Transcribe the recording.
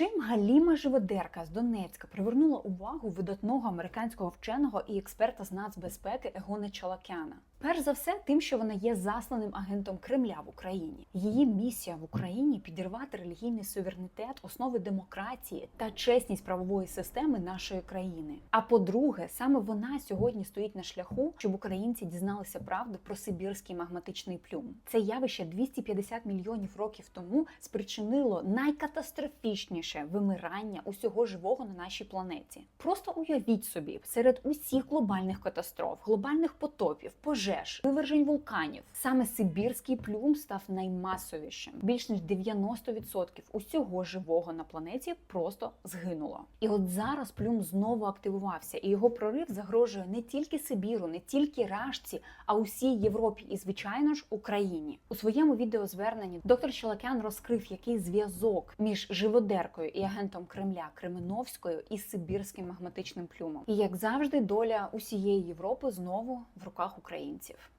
Чим Галіма Живодерка з Донецька привернула увагу видатного американського вченого і експерта з нацбезпеки Егона Чалакяна? Перш за все, тим, що вона є засланим агентом Кремля в Україні. Її місія в Україні підірвати релігійний суверенітет, основи демократії та чесність правової системи нашої країни. А по-друге, саме вона сьогодні стоїть на шляху, щоб українці дізналися правду про сибірський магматичний плюм. Це явище 250 мільйонів років тому спричинило найкатастрофічніше вимирання усього живого на нашій планеті. Просто уявіть собі, серед усіх глобальних катастроф, глобальних потопів, пожеж, вивержень вулканів, саме сибірський плюм став наймасовішим. Більш ніж 90% усього живого на планеті просто згинуло. І от зараз плюм знову активувався, і його прорив загрожує не тільки Сибіру, не тільки Рашці, а усій Європі і, звичайно ж, Україні. У своєму відеозверненні доктор Щелакян розкрив, який зв'язок між живодеркою і агентом Кремля Кременовською і сибірським магматичним плюмом. І як завжди, доля усієї Європи знову в руках українців.